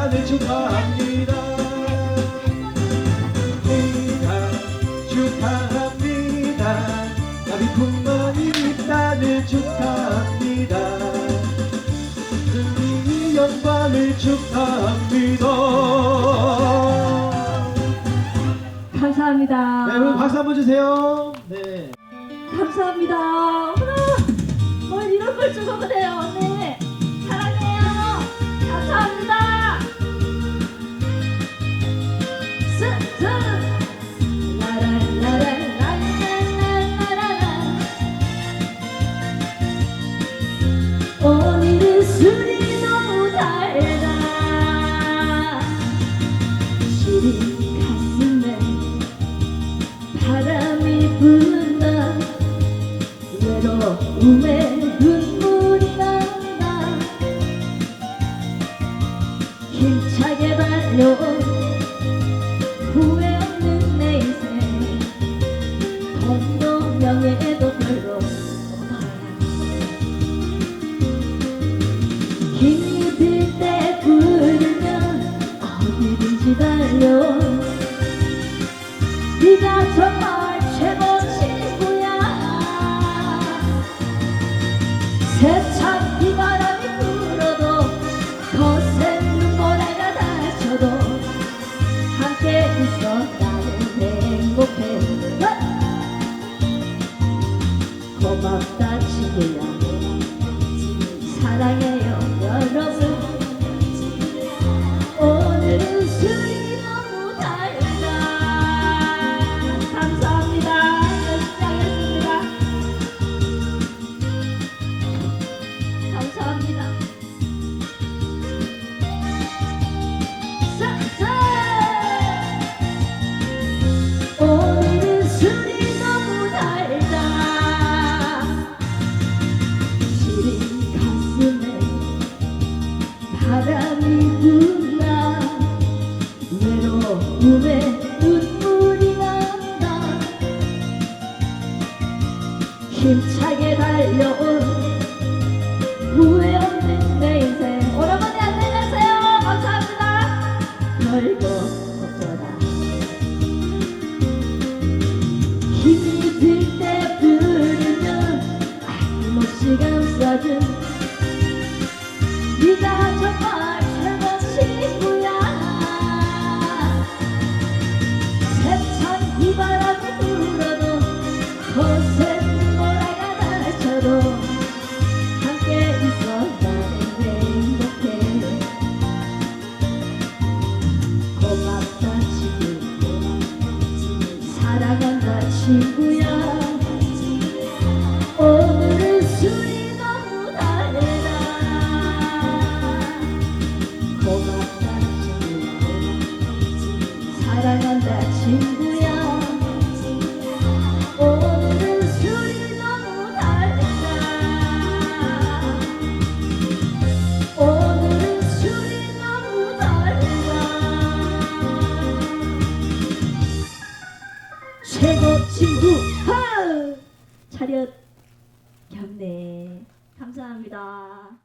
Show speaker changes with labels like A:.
A: 입단을 축하합니다. 축하, 축하합니다. 나비 풍만이 입단을 축하합니다. 승리 영광을 축하합니다.
B: 감사합니다.
A: 네, 여러분 박수 한번 주세요. 네.
B: 감사합니다. 뭘 이런 걸. 네. 사랑해요. 달려온 후회 없는 내 인생. 돈도 명예도 별로 없어야 힘이 들때 부르면 어디든지 달려. 네가 정말 힘차게 달려온 후회 없는 내 인생. 오라버니 안녕히 가세요. 감사합니다. 별거 없더라 힘이 들 때 부르면 아낌없이 감싸준 친구야. 오늘은 술이 너무 달다. 고맙다 친구야. 사랑한다 친구 최고 친구. 하! 차렷. 경례 감사합니다.